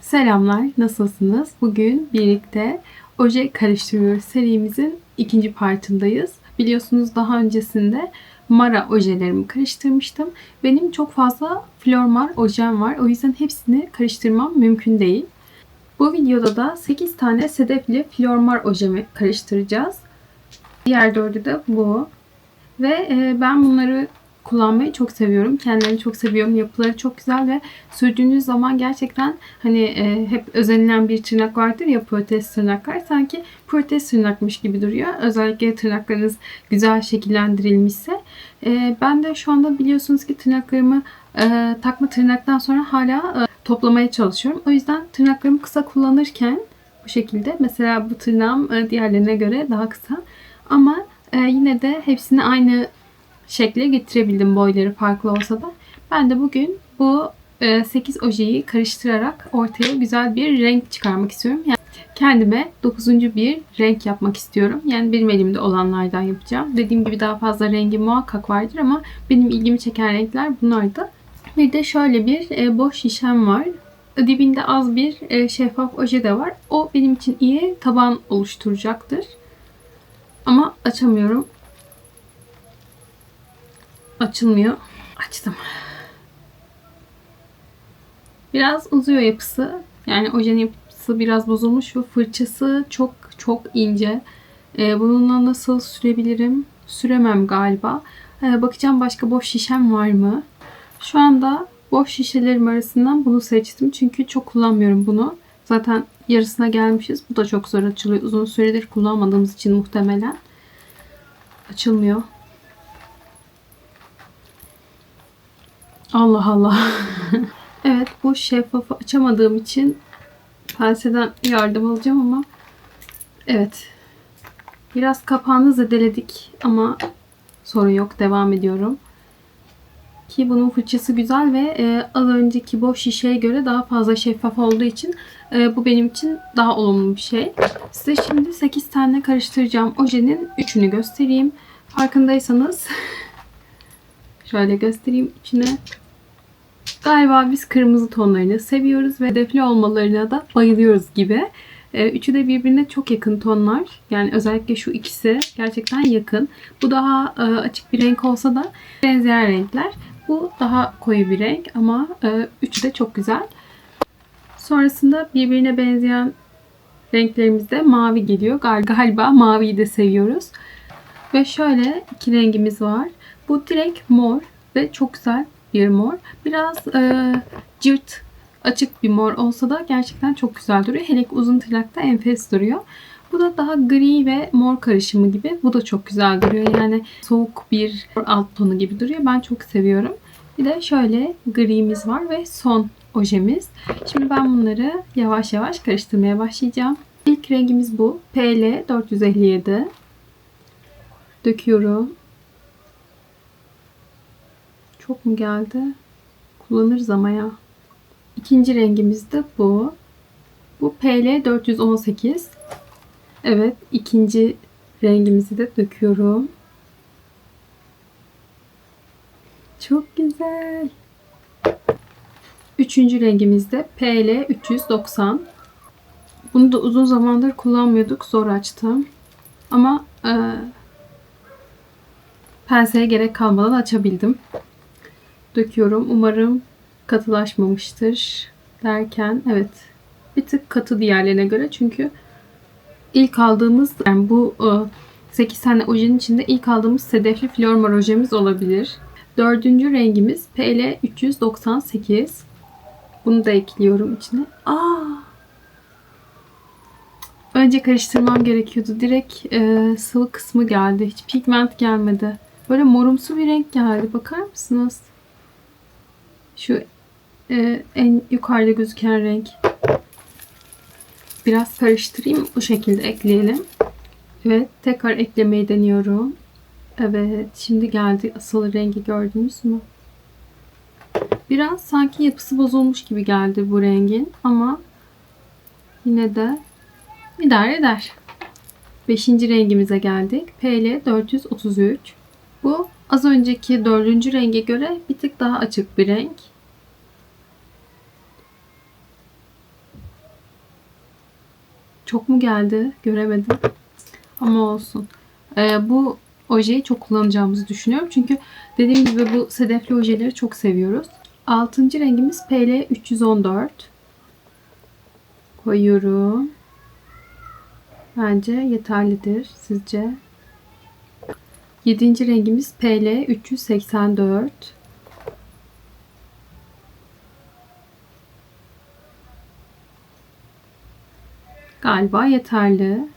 Selamlar, nasılsınız? Bugün birlikte oje karıştırıyoruz serimizin ikinci partındayız. Biliyorsunuz daha öncesinde Mara ojelerimi karıştırmıştım. Benim çok fazla Flormar ojem var. O yüzden hepsini karıştırmam mümkün değil. Bu videoda da 8 tane sedefli Flormar ojemi karıştıracağız. Diğer dördü de bu. Ve e, ben bunları kullanmayı çok seviyorum. Kendilerini çok seviyorum. Yapıları çok güzel ve sürdüğünüz zaman gerçekten hani e, hep özenilen bir tırnak vardır ya protez tırnaklar. Sanki protez tırnakmış gibi duruyor. Özellikle tırnaklarınız güzel şekillendirilmişse. E, ben de şu anda biliyorsunuz ki tırnaklarımı e, takma tırnaktan sonra hala e, toplamaya çalışıyorum. O yüzden tırnaklarımı kısa kullanırken bu şekilde mesela bu tırnağım e, diğerlerine göre daha kısa ama e, yine de hepsini aynı şekle getirebildim boyları farklı olsa da. Ben de bugün bu 8 ojeyi karıştırarak ortaya güzel bir renk çıkarmak istiyorum. Yani kendime 9. bir renk yapmak istiyorum. Yani benim elimde olanlardan yapacağım. Dediğim gibi daha fazla rengi muhakkak vardır ama benim ilgimi çeken renkler bunlardı. Bir de şöyle bir boş şişem var. Dibinde az bir şeffaf oje de var. O benim için iyi taban oluşturacaktır. Ama açamıyorum. Açılmıyor. Açtım. Biraz uzuyor yapısı. Yani ojenin yapısı biraz bozulmuş ve fırçası çok çok ince. Ee, bununla nasıl sürebilirim? Süremem galiba. Ee, bakacağım başka boş şişem var mı? Şu anda boş şişelerim arasından bunu seçtim. Çünkü çok kullanmıyorum bunu. Zaten yarısına gelmişiz. Bu da çok zor açılıyor. Uzun süredir kullanmadığımız için muhtemelen. Açılmıyor. Allah Allah. evet bu şeffafı açamadığım için penseden yardım alacağım ama evet. Biraz kapağını zedeledik ama sorun yok. Devam ediyorum. Ki bunun fırçası güzel ve e, az önceki boş şişeye göre daha fazla şeffaf olduğu için e, bu benim için daha olumlu bir şey. Size şimdi 8 tane karıştıracağım ojenin 3'ünü göstereyim. Farkındaysanız şöyle göstereyim içine. Galiba biz kırmızı tonlarını seviyoruz ve hedefli olmalarına da bayılıyoruz gibi. Ee, üçü de birbirine çok yakın tonlar. Yani özellikle şu ikisi gerçekten yakın. Bu daha e, açık bir renk olsa da benzeyen renkler. Bu daha koyu bir renk ama e, üçü de çok güzel. Sonrasında birbirine benzeyen renklerimizde mavi geliyor. Galiba maviyi de seviyoruz. Ve şöyle iki rengimiz var. Bu direkt mor ve çok güzel bir mor. Biraz e, cırt açık bir mor olsa da gerçekten çok güzel duruyor. Hele ki uzun tırnakta enfes duruyor. Bu da daha gri ve mor karışımı gibi. Bu da çok güzel duruyor. Yani soğuk bir alt tonu gibi duruyor. Ben çok seviyorum. Bir de şöyle grimiz var ve son ojemiz. Şimdi ben bunları yavaş yavaş karıştırmaya başlayacağım. İlk rengimiz bu. PL 457. Döküyorum. Çok mu geldi? Kullanırız ama ya. İkinci rengimiz de bu. Bu PL 418. Evet, ikinci rengimizi de döküyorum. Çok güzel. Üçüncü rengimiz de PL 390. Bunu da uzun zamandır kullanmıyorduk. Zor açtım. Ama e, penseye gerek kalmadan açabildim döküyorum. Umarım katılaşmamıştır derken evet bir tık katı diğerlerine göre çünkü ilk aldığımız yani bu 8 e, tane ojenin içinde ilk aldığımız sedefli flormar ojemiz olabilir. Dördüncü rengimiz PL 398. Bunu da ekliyorum içine. Aa! Önce karıştırmam gerekiyordu. Direkt e, sıvı kısmı geldi. Hiç pigment gelmedi. Böyle morumsu bir renk geldi. Bakar mısınız? Şu e, en yukarıda gözüken renk. Biraz karıştırayım. Bu şekilde ekleyelim. Evet. Tekrar eklemeyi deniyorum. Evet. Şimdi geldi. Asıl rengi gördünüz mü? Biraz sanki yapısı bozulmuş gibi geldi bu rengin. Ama yine de idare eder. Beşinci rengimize geldik. PL 433. Bu az önceki dördüncü renge göre bir tık daha açık bir renk. Çok mu geldi göremedim. Ama olsun. Ee, bu ojeyi çok kullanacağımızı düşünüyorum. Çünkü dediğim gibi bu sedefli ojeleri çok seviyoruz. Altıncı rengimiz PL 314. Koyuyorum. Bence yeterlidir. Sizce? Yedinci rengimiz PL 384. Galiba yeterli.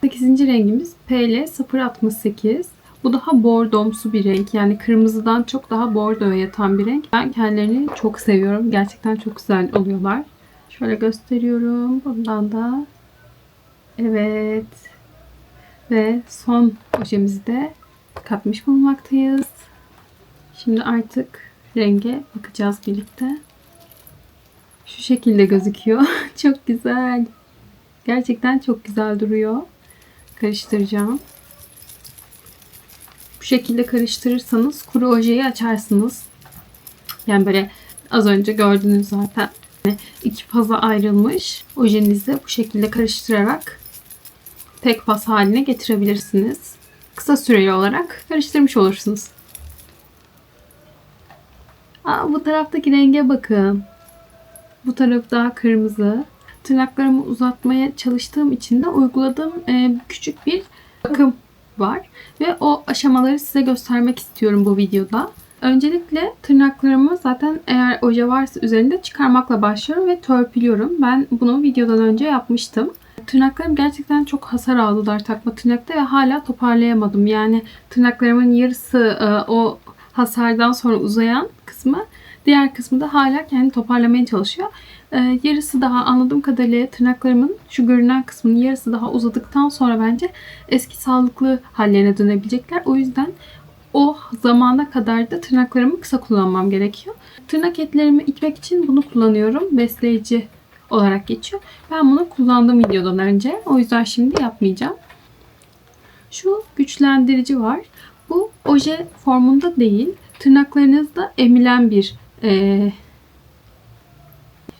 8. rengimiz PL 068. Bu daha bordomsu bir renk. Yani kırmızıdan çok daha bordoya yatan bir renk. Ben kendilerini çok seviyorum. Gerçekten çok güzel oluyorlar. Şöyle gösteriyorum. Bundan da evet. Ve son ojemizi de katmış bulunmaktayız. Şimdi artık renge bakacağız birlikte. Şu şekilde gözüküyor. çok güzel. Gerçekten çok güzel duruyor. Karıştıracağım. Bu şekilde karıştırırsanız kuru ojeyi açarsınız. Yani böyle az önce gördünüz zaten. iki faza ayrılmış ojenizi bu şekilde karıştırarak tek faz haline getirebilirsiniz. Kısa süreli olarak karıştırmış olursunuz. Aa, bu taraftaki renge bakın. Bu taraf daha kırmızı tırnaklarımı uzatmaya çalıştığım için de uyguladığım e, küçük bir bakım var. Ve o aşamaları size göstermek istiyorum bu videoda. Öncelikle tırnaklarımı zaten eğer oje varsa üzerinde çıkarmakla başlıyorum ve törpülüyorum. Ben bunu videodan önce yapmıştım. Tırnaklarım gerçekten çok hasar aldılar takma tırnakta ve hala toparlayamadım. Yani tırnaklarımın yarısı e, o hasardan sonra uzayan kısmı diğer kısmı da hala kendi toparlamaya çalışıyor. Ee, yarısı daha anladığım kadarıyla tırnaklarımın şu görünen kısmının yarısı daha uzadıktan sonra bence eski sağlıklı hallerine dönebilecekler. O yüzden o zamana kadar da tırnaklarımı kısa kullanmam gerekiyor. Tırnak etlerimi itmek için bunu kullanıyorum. Besleyici olarak geçiyor. Ben bunu kullandım videodan önce. O yüzden şimdi yapmayacağım. Şu güçlendirici var. Oje formunda değil. Tırnaklarınızda emilen bir e,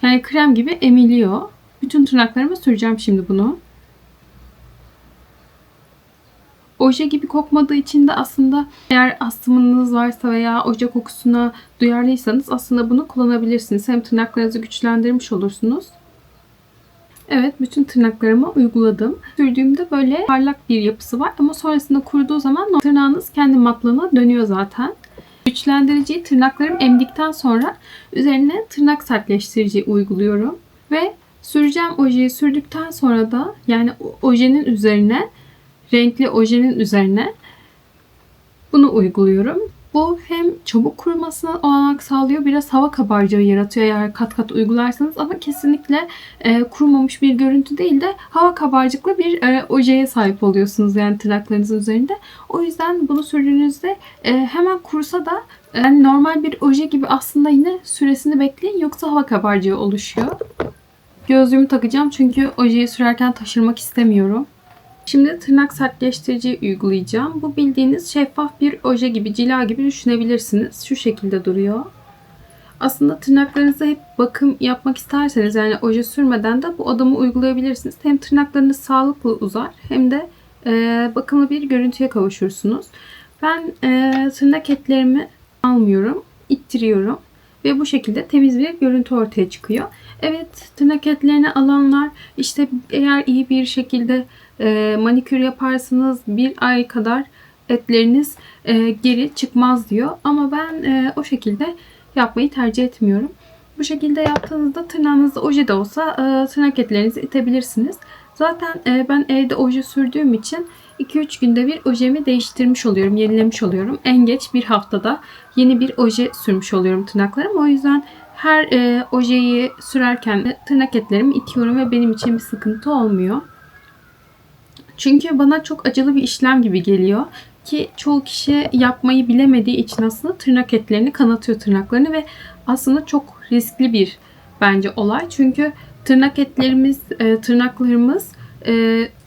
yani krem gibi emiliyor. Bütün tırnaklarıma süreceğim şimdi bunu. Oje gibi kokmadığı için de aslında eğer astımınız varsa veya oje kokusuna duyarlıysanız aslında bunu kullanabilirsiniz. Hem tırnaklarınızı güçlendirmiş olursunuz. Evet bütün tırnaklarıma uyguladım. Sürdüğümde böyle parlak bir yapısı var ama sonrasında kuruduğu zaman tırnağınız kendi matlığına dönüyor zaten. Güçlendiriciyi tırnaklarım emdikten sonra üzerine tırnak sertleştirici uyguluyorum. Ve süreceğim ojeyi sürdükten sonra da yani ojenin üzerine renkli ojenin üzerine bunu uyguluyorum. Bu hem çabuk kurumasına olanak sağlıyor. Biraz hava kabarcığı yaratıyor eğer kat kat uygularsanız. Ama kesinlikle e, kurumamış bir görüntü değil de hava kabarcıklı bir e, ojeye sahip oluyorsunuz yani tırnaklarınızın üzerinde. O yüzden bunu sürdüğünüzde e, hemen kurusa da yani normal bir oje gibi aslında yine süresini bekleyin yoksa hava kabarcığı oluşuyor. Gözlüğümü takacağım çünkü ojeyi sürerken taşırmak istemiyorum. Şimdi tırnak sertleştirici uygulayacağım. Bu bildiğiniz şeffaf bir oje gibi, cila gibi düşünebilirsiniz. Şu şekilde duruyor. Aslında tırnaklarınıza hep bakım yapmak isterseniz yani oje sürmeden de bu adımı uygulayabilirsiniz. Hem tırnaklarınız sağlıklı uzar hem de e, bakımlı bir görüntüye kavuşursunuz. Ben e, tırnak etlerimi almıyorum, ittiriyorum ve bu şekilde temiz bir görüntü ortaya çıkıyor. Evet tırnak etlerini alanlar işte eğer iyi bir şekilde e, manikür yaparsınız bir ay kadar etleriniz e, geri çıkmaz diyor. Ama ben e, o şekilde yapmayı tercih etmiyorum. Bu şekilde yaptığınızda tırnağınızda oje de olsa e, tırnak etlerinizi itebilirsiniz. Zaten e, ben evde oje sürdüğüm için 2-3 günde bir ojemi değiştirmiş oluyorum, yenilemiş oluyorum. En geç bir haftada yeni bir oje sürmüş oluyorum tırnaklarım. O yüzden her e, ojeyi sürerken tırnak etlerimi itiyorum ve benim için bir sıkıntı olmuyor. Çünkü bana çok acılı bir işlem gibi geliyor ki çoğu kişi yapmayı bilemediği için aslında tırnak etlerini kanatıyor tırnaklarını ve aslında çok riskli bir bence olay. Çünkü tırnak etlerimiz, e, tırnaklarımız e,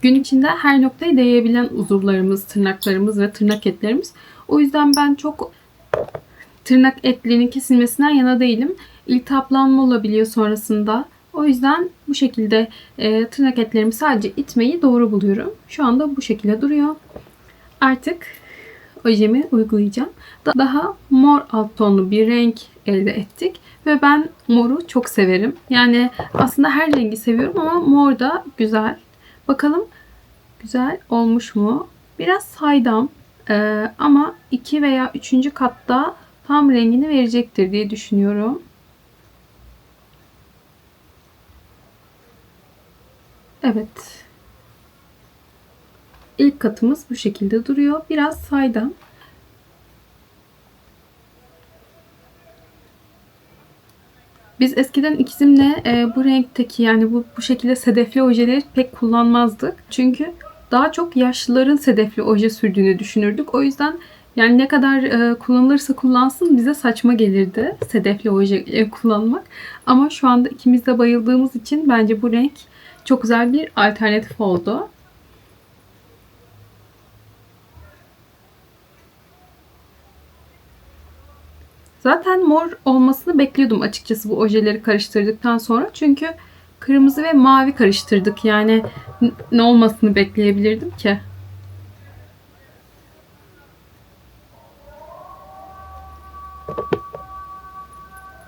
gün içinde her noktaya değebilen uzuvlarımız, tırnaklarımız ve tırnak etlerimiz. O yüzden ben çok tırnak etlerinin kesilmesinden yana değilim. İltihaplanma olabiliyor sonrasında O yüzden bu şekilde e, tırnak etlerimi sadece itmeyi doğru buluyorum. Şu anda bu şekilde duruyor. Artık ojemi uygulayacağım. Da- Daha mor alt tonlu bir renk elde ettik. Ve ben moru çok severim. Yani aslında her rengi seviyorum ama mor da güzel. Bakalım güzel olmuş mu? Biraz saydam ee, ama 2 veya 3. katta tam rengini verecektir diye düşünüyorum. Evet. İlk katımız bu şekilde duruyor. Biraz saydam. Biz eskiden ikizimle e, bu renkteki yani bu, bu şekilde sedefli ojeleri pek kullanmazdık. Çünkü daha çok yaşlıların sedefli oje sürdüğünü düşünürdük. O yüzden yani ne kadar e, kullanılırsa kullansın bize saçma gelirdi sedefli oje e, kullanmak. Ama şu anda ikimiz de bayıldığımız için bence bu renk çok güzel bir alternatif oldu. Zaten mor olmasını bekliyordum açıkçası bu ojeleri karıştırdıktan sonra. Çünkü kırmızı ve mavi karıştırdık. Yani ne olmasını bekleyebilirdim ki?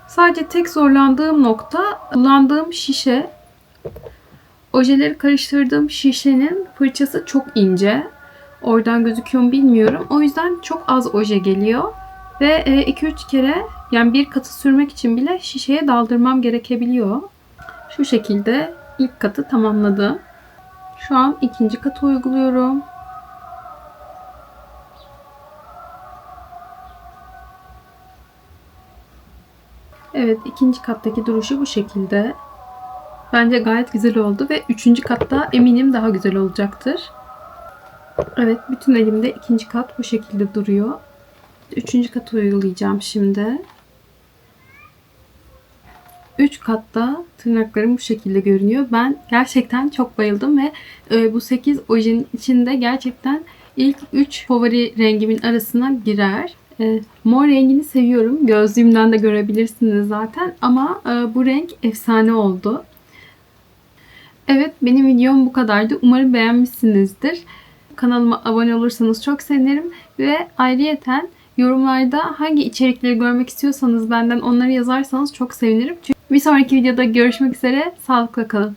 Sadece tek zorlandığım nokta kullandığım şişe. Ojeleri karıştırdığım şişenin fırçası çok ince. Oradan gözüküyor mu bilmiyorum. O yüzden çok az oje geliyor. Ve 2-3 kere yani bir katı sürmek için bile şişeye daldırmam gerekebiliyor. Şu şekilde ilk katı tamamladım. Şu an ikinci katı uyguluyorum. Evet ikinci kattaki duruşu bu şekilde. Bence gayet güzel oldu ve üçüncü katta eminim daha güzel olacaktır. Evet bütün elimde ikinci kat bu şekilde duruyor. Üçüncü katı uygulayacağım şimdi. Üç katta tırnaklarım bu şekilde görünüyor. Ben gerçekten çok bayıldım ve e, bu 8 ojenin içinde gerçekten ilk 3 favori rengimin arasına girer. E, mor rengini seviyorum. Gözlüğümden de görebilirsiniz zaten. Ama e, bu renk efsane oldu. Evet benim videom bu kadardı. Umarım beğenmişsinizdir. Kanalıma abone olursanız çok sevinirim. Ve ayrıyeten yorumlarda hangi içerikleri görmek istiyorsanız benden onları yazarsanız çok sevinirim. Çünkü bir sonraki videoda görüşmek üzere. Sağlıkla kalın.